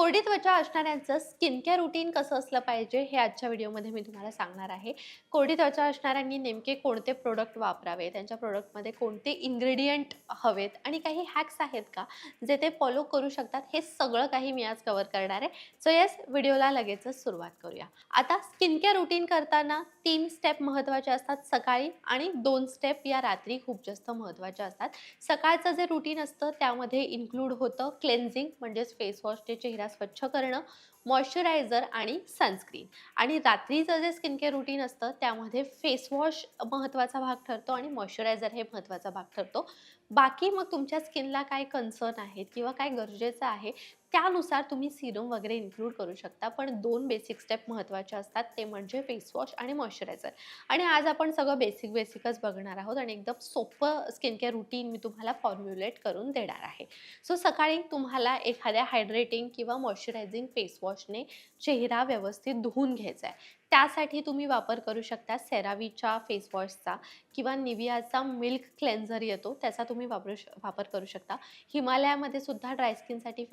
कोरडी त्वचा असणाऱ्यांचं skin care routine कसं असलं पाहिजे हे आजच्या व्हिडिओमध्ये मी तुम्हाला सांगणार आहे. कोरडी त्वचा असणाऱ्यांनी नेमके कोणते प्रोडक्ट वापरावे त्यांच्या प्रोडक्टमध्ये कोणते इन्ग्रेडियंट हवेत? आणि काही हॅक्स आहेत का जे ते फॉलो करू शकतात? हे सगळं काही मी आज कवर करणार आहे. सो येस व्हिडिओला लगेचच सुरुवात करूया. आता स्किन केअर रुटीन करताना तीन स्टेप महत्त्वाचे असतात. सकाळी आणि दोन स्टेप या रात्री खूप जास्त महत्त्वाच्या असतात. सकाळचं जे रुटीन असतं त्यामध्ये इन्क्लूड होतं क्लेन्झिंग म्हणजेच फेसवॉश ते चेहरा स्वच्छ करणं मॉइश्चरायझर आणि सनस्क्रीन आणि रात्रीचं जे स्किन केअर रुटीन असतं त्यामध्ये फेस वॉश महत्त्वाचा भाग ठरतो आणि मॉइश्चरायझर हे महत्त्वाचा भाग ठरतो. बाकी मग तुमच्या स्किनला काय कन्सर्न आहेत किंवा काय गरजेचं आहे त्यानुसार तुम्ही सिरम वगैरे इन्क्लूड करू शकता पण दोन बेसिक स्टेप महत्त्वाचे असतात. ते म्हणजे फेसवॉश आणि मॉइश्चरायझर आणि आज आपण सगळं बेसिक बेसिकच बघणार आहोत आणि एकदम सोपं स्किन केअर रुटीन मी तुम्हाला फॉर्म्युलेट करून देणार आहे. सो सकाळी तुम्हाला एखाद्या हायड्रेटिंग किंवा मॉइश्चरायझिंग फेसवॉशने चेहरा व्यवस्थित धुवून घ्यायचा आहे. त्यासाठी तुम्ही वापर करू शकता सेरावीच्या फेसवॉशचा किंवा निवियाचा मिल्क क्लेन्झर येतो त्याचा तुम्ही वापरू श वापर करू शकता. हिमालयामध्ये सुद्धा ड्राय स्किनसाठी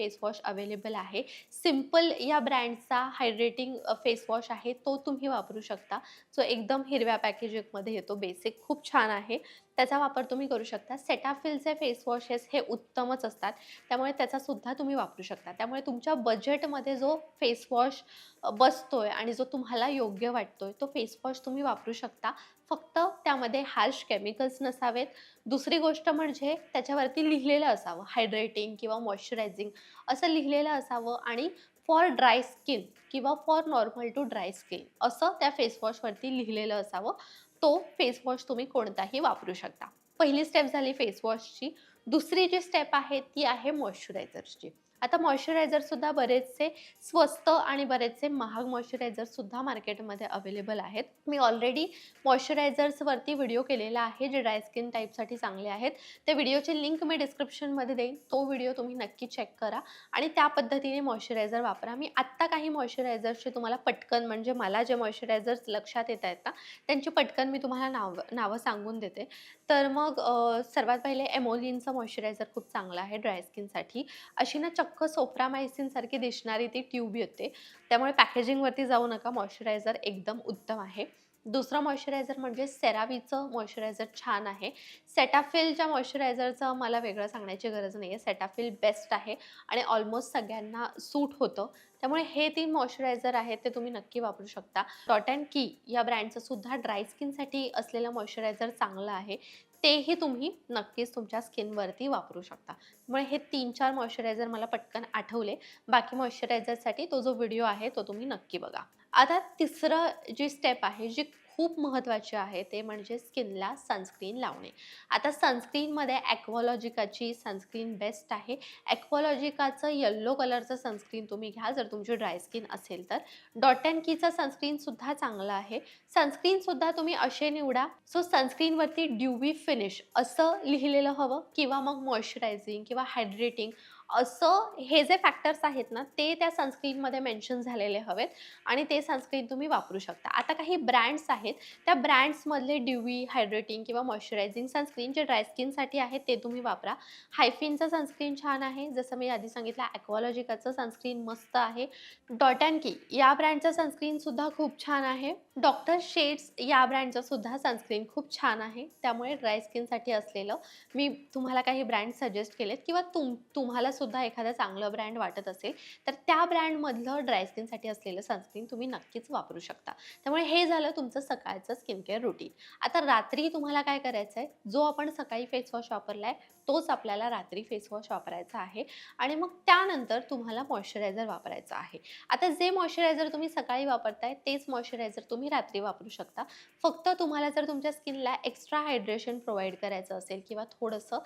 अवेलेबल आहे. सिंपल या ब्रँडचा हायड्रेटिंग फेसवॉश आहे तो तुम्ही वापरू शकता. जो एकदम हिरव्या पॅकेजिंगमध्ये येतो बेसिक खूप छान आहे. त्याचा वापर तुम्ही करू शकता. सेटाफिलचे फेस वॉशेस हे उत्तमच असतात. त्यामुळे त्याचासुद्धा तुम्ही वापरू शकता. त्यामुळे तुमच्या बजेटमध्ये जो फेस वॉश बसतोय आणि जो तुम्हाला योग्य वाटतोय तो फेस वॉश तुम्ही वापरू शकता. फक्त त्यामध्ये हार्श केमिकल्स नसावेत. दुसरी गोष्ट म्हणजे त्याच्यावरती लिहिलेलं असावं. हायड्रेटिंग किंवा मॉइश्चरायझिंग असं लिहिलेलं असावं आणि फॉर ड्राय स्किन किंवा for normal to dry skin असं त्या फेसवॉशवरती लिहिलेलं असावं. तो फेसवॉश तुम्ही कोणताही वापरू शकता. पहिली स्टेप झाली फेसवॉशची दुसरी जी स्टेप आहे ती आहे मॉइश्चरायझरची आता मॉइश्चरायझरसुद्धा बरेचसे स्वस्त आणि बरेचसे महाग मॉइश्चरायझरसुद्धा मार्केटमध्ये अवेलेबल आहेत. मी ऑलरेडी मॉइश्चरायझर्सवरती व्हिडिओ केलेला आहे जे ड्राय स्किन टाईपसाठी चांगले आहेत. ते व्हिडिओची लिंक मी डिस्क्रिप्शनमध्ये देईन. तो व्हिडिओ तुम्ही नक्की चेक करा आणि त्या पद्धतीने मॉइश्चरायझर वापरा. मी आत्ता काही मॉइश्चरायझर्सचे तुम्हाला पटकन म्हणजे मला जे मॉइश्चरायझर्स लक्षात येत आहेत ना त्यांची पटकन मी तुम्हाला नाव नावं सांगून देते. तर मग सर्वात पहिले एमोलिनचं मॉइश्चरायझर खूप चांगलं आहे ड्राय स्किनसाठी अशी ना चक्क सोफ्रामायसिनसारखी दिसणारी ती ट्यूब येते. त्यामुळे पॅकेजिंगवरती जाऊ नका मॉइश्चरायझर एकदम उत्तम आहे. दुसरं मॉइश्चरायझर म्हणजे सेरावीचं मॉइश्चरायझर छान आहे. सेटाफिलच्या मॉइश्चरायझरचं मला वेगळं सांगण्याची गरज नाही आहे सेटाफिल बेस्ट आहे आणि ऑलमोस्ट सगळ्यांना सूट होतं. त्यामुळे हे तीन मॉइश्चरायझर आहेत ते तुम्ही नक्की वापरू शकता. टॉट अँड की या ब्रँडचं सुद्धा ड्राय स्किनसाठी असलेलं मॉइश्चरायझर चांगलं आहे. तेही तुम्ही नक्कीच तुमच्या स्किनवरती वापरू शकता. त्यामुळे हे तीन चार मॉइश्चरायझर मला पटकन आठवले. बाकी मॉइश्चरायझरसाठी तो जो व्हिडिओ आहे तो तुम्ही नक्की बघा. आता तिसरं जी स्टेप आहे जी खूप महत्त्वाचे आहे ते म्हणजे स्किनला सनस्क्रीन लावणे. आता सनस्क्रीनमध्ये ॲक्वॉलॉजिकाची सनस्क्रीन बेस्ट आहे. ॲक्वॉलॉजिकाचं येल्लो कलरचं सनस्क्रीन तुम्ही घ्या जर तुमची ड्राय स्किन असेल तर. डॉट अँड कीचं सनस्क्रीनसुद्धा चांगलं आहे. सनस्क्रीनसुद्धा तुम्ही असे निवडा सो सनस्क्रीनवरती ड्युवी फिनिश असं लिहिलेलं हवं किंवा मग मॉइश्चरायझिंग किंवा हायड्रेटिंग असं हे जे फॅक्टर्स आहेत ना ते त्या सनस्क्रीनमध्ये मेन्शन झालेले हवेत आणि ते सनस्क्रीन तुम्ही वापरू शकता. आता काही ब्रँड्स आहेत त्या ब्रँड्समधले ड्युवी हायड्रेटिंग किंवा मॉइश्चरायझिंग सनस्क्रीन जे ड्राय स्किनसाठी आहे ते तुम्ही वापरा. हायफिनचं सनस्क्रीन छान आहे जसं मी आधी सांगितलं ॲक्वॉलॉजिकाचं सनस्क्रीन मस्त आहे. डॉट अँड की या ब्रँडचं सनस्क्रीनसुद्धा खूप छान आहे. डॉक्टर शेड्स या ब्रँडचं सुद्धा सनस्क्रीन खूप छान आहे. त्यामुळे ड्राय स्किनसाठी असलेलं मी तुम्हाला काही ब्रँड सजेस्ट केलेत किंवा तुम तुम्हाला सुद्धा एखादा चांगलं ब्रँड वाटत असेल तर त्या ब्रँडमधलं ड्राय स्किनसाठी असलेलं सनस्क्रीन तुम्ही नक्कीच वापरू शकता. त्यामुळे हे झालं तुमचं सकाळचं स्किन केअर रुटीन. आता रात्री तुम्हाला काय करायचं आहे जो आपण सकाळी फेस वॉश वापरला आहे तोच आपल्याला रात्री फेसवॉश वापरायचा आहे. आणि मग त्यानंतर तुम्हाला मॉइश्चरायझर वापरायचं आहे. आता जे मॉइश्चरायझर तुम्ही सकाळी वापरताय तेच मॉइश्चरायझर तुम्ही रात्री वापरू शकता. फक्त तुम्हाला जर तुमच्या स्किनला एक्स्ट्रा हायड्रेशन प्रोव्हाइड करायचं असेल किंवा थोडंसं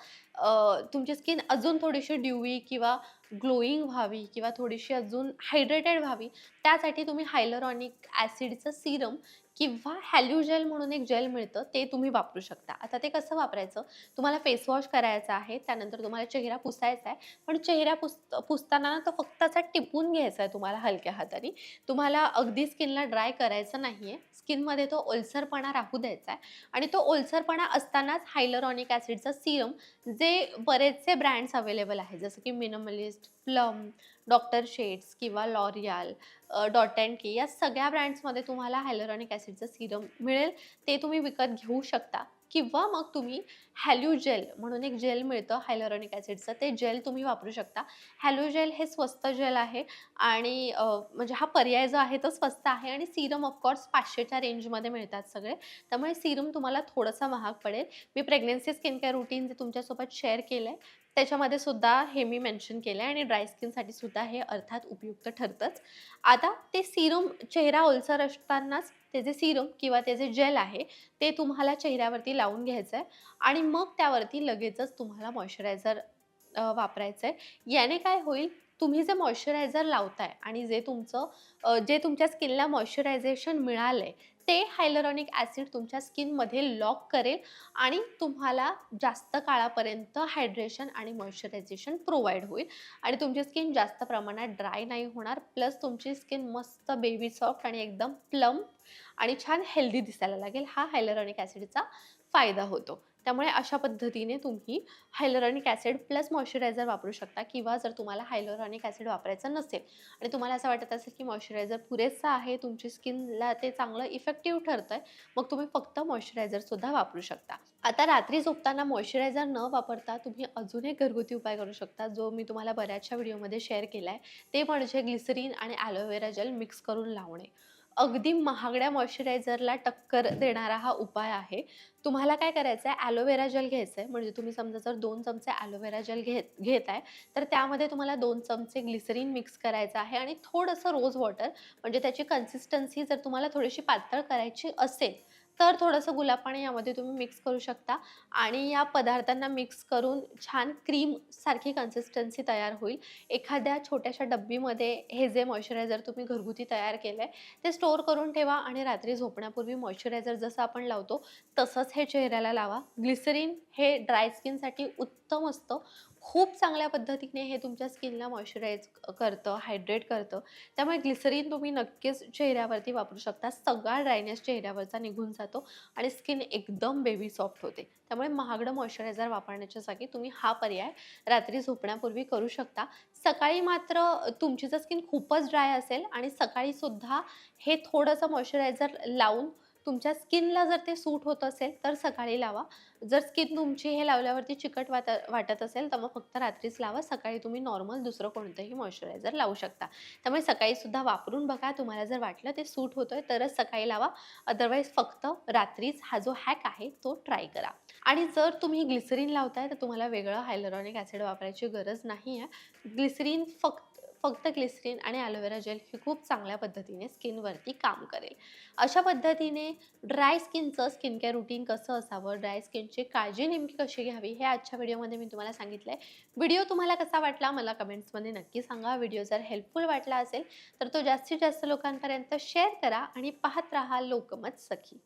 तुमची स्किन अजून थोडीशी ड्युई किंवा ग्लोईंग व्हावी किंवा थोडीशी अजून हायड्रेटेड व्हावी त्यासाठी तुम्ही हायलरॉनिक ॲसिडचं सिरम किंवा हॅल्युजेल म्हणून एक जेल मिळतं ते तुम्ही वापरू शकता. आता ते कसं वापरायचं? तुम्हाला फेस वॉश करायचा आहे त्यानंतर तुम्हाला चेहरा पुसायचा आहे पण चेहरा पुस पुसताना तो फक्त असा टिपून घ्यायचा आहे तुम्हाला हलक्या हाताने. तुम्हाला अगदी स्किनला ड्राय करायचं नाही आहे स्किनमध्ये तो ओलसरपणा राहू द्यायचा आहे. आणि तो ओलसरपणा असतानाच हायलरॉनिक ॲसिडचं सिरम जे बरेचसे ब्रँड्स अवेलेबल आहे जसं की मिनिमलिस्ट प्लम डॉक्टर शेड्स किंवा लॉरियाल डॉट अँड के या सगळ्या ब्रँड्समध्ये तुम्हाला हायलोरॉनिक ॲसिडचं सिरम मिळेल. ते तुम्ही विकत घेऊ शकता. किंवा मग तुम्ही हॅल्यू जेल म्हणून एक जेल मिळतं हायलोरॉनिक ॲसिडचं. ते जेल तुम्ही वापरू शकता. हॅल्यू जेल हे स्वस्त जेल आहे आणि म्हणजे हा पर्याय जो आहे तो स्वस्त आहे आणि सिरम ऑफकोर्स पाचशेच्या रेंजमध्ये मिळतात सगळे. त्यामुळे सिरम तुम्हाला थोडंसं महाग पडेल. मी प्रेग्नेन्सी स्किन केअर रुटीन जे तुमच्यासोबत शेअर केलं आहे त्याच्यामध्ये सुद्धा हे मी मेन्शन केलं आहे आणि ड्राय स्किनसाठी सुद्धा हे अर्थात उपयुक्त ठरतंच. आता ते सिरम चेहरा ओलसर असतानाच ते जे सिरम किंवा ते जे जेल आहे ते तुम्हाला चेहऱ्यावरती लावून घ्यायचं आहे आणि मग त्यावरती लगेचच तुम्हाला मॉइश्चरायझर वापरायचं आहे याने काय होईल तुम्ही जे मॉइश्चरायझर लावताय आणि जे तुमचं जे तुमच्या स्किनला मॉइश्चरायझेशन मिळालं आहे ते हायलरॉनिक ॲसिड तुमच्या स्किनमध्ये लॉक करेल आणि तुम्हाला जास्त काळापर्यंत हायड्रेशन आणि मॉइश्चरायझेशन प्रोव्हाइड होईल. आणि तुमची स्किन जास्त प्रमाणात ड्राय नाही होणार प्लस तुमची स्किन मस्त बेबी सॉफ्ट आणि एकदम प्लम आणि छान हेल्दी दिसायला लागेल. हा हायलरॉनिक ॲसिडचा फायदा होतो. त्यामुळे अशा पद्धतीने तुम्ही हायलोरॉनिक ॲसिड प्लस मॉइश्चरायझर वापरू शकता किंवा जर तुम्हाला हायलोरॉनिक ॲसिड वापरायचं नसेल आणि तुम्हाला असं वाटत असेल की मॉइश्चरायझर पुरेसा आहे तुमची स्किनला ते चांगलं इफेक्टिव्ह ठरतं आहे मग तुम्ही फक्त मॉइश्चरायझरसुद्धा वापरू शकता. आता रात्री झोपताना मॉइश्चरायझर न वापरता तुम्ही अजून एक घरगुती उपाय करू शकता जो मी तुम्हाला बऱ्याचशा व्हिडिओमध्ये शेअर केला आहे ते म्हणजे ग्लिसरीन आणि ॲलोवेरा जेल मिक्स करून लावणे. अगदी महागड्या मॉइश्चरायझरला टक्कर देणारा हा उपाय आहे. तुम्हाला काय करायचं आहे ॲलोवेरा जेल घ्यायचं आहे म्हणजे तुम्ही समजा जर दोन चमचे ॲलोवेरा जेल घेत घेत आहे तर त्यामध्ये तुम्हाला दोन चमचे ग्लिसरीन मिक्स करायचं आहे आणि थोडंसं रोज वॉटर म्हणजे त्याची कन्सिस्टन्सी जर तुम्हाला थोडीशी पातळ करायची असेल तर थोडंसं गुलाब पाणी यामध्ये तुम्ही मिक्स करू शकता. आणि या पदार्थांना मिक्स करून छान क्रीमसारखी कन्सिस्टन्सी तयार होईल. एखाद्या छोट्याशा डब्बीमध्ये हे जे मॉइश्चरायझर तुम्ही घरगुती तयार केलं आहे ते स्टोअर करून ठेवा आणि रात्री झोपण्यापूर्वी मॉइश्चरायझर जसं आपण लावतो तसंच हे चेहऱ्याला लावा. ग्लिसरीन हे ड्राय स्किनसाठी उत्तम असतं. खूप चांगल्या पद्धतीने हे तुमच्या स्किनला मॉइश्चराईज करतं हायड्रेट करतं. त्यामुळे ग्लिसरीन तुम्ही नक्कीच चेहऱ्यावरती वापरू शकता. सगळा ड्रायनेस चेहऱ्यावरचा निघून जातो आणि स्किन एकदम बेबी सॉफ्ट होते. त्यामुळे महागडं मॉइश्चरायझर वापरण्याच्या जागी तुम्ही हा पर्याय रात्री झोपण्यापूर्वी करू शकता. सकाळी मात्र तुमची जर स्किन खूपच ड्राय असेल आणि सकाळीसुद्धा हे थोडंसं मॉइश्चरायझर लावून तुमच्या स्किनला जर ते सूट होत असेल तर सकाळी लावा. जर स्किन तुमची हे लावल्यावरती चिकट वाट वाटत असेल तर मग फक्त रात्रीच लावा. सकाळी तुम्ही नॉर्मल दुसरं कोणतंही मॉइश्चरायझर लावू शकता. त्यामुळे सकाळीसुद्धा वापरून बघा तुम्हाला जर वाटलं ते सूट होतं आहे तरच सकाळी लावा. अदरवाईज फक्त रात्रीच हा जो हॅक आहे तो ट्राय करा. आणि जर तुम्ही ग्लिसरीन लावताय तर तुम्हाला वेगळं हायलरॉनिक ॲसिड वापरायची गरज नाही आहे ग्लिसरीन फक्त फक्त ग्लिसरीन आणि ॲलोवेरा जेल हे खूप चांगल्या पद्धतीने स्किनवरती काम करेल. अशा पद्धतीने ड्राय स्किनचं स्किन केअर रुटीन कसं असावं ड्राय स्किनची काळजी नेमकी कशी घ्यावी हे आजच्या व्हिडिओमध्ये मी तुम्हाला सांगितलं आहे व्हिडिओ तुम्हाला कसा वाटला मला कमेंट्समध्ये नक्की सांगा. व्हिडिओ जर हेल्पफुल वाटला असेल तर तो जास्तीत जास्त लोकांपर्यंत शेअर करा आणि पाहत राहा लोकमत सखी.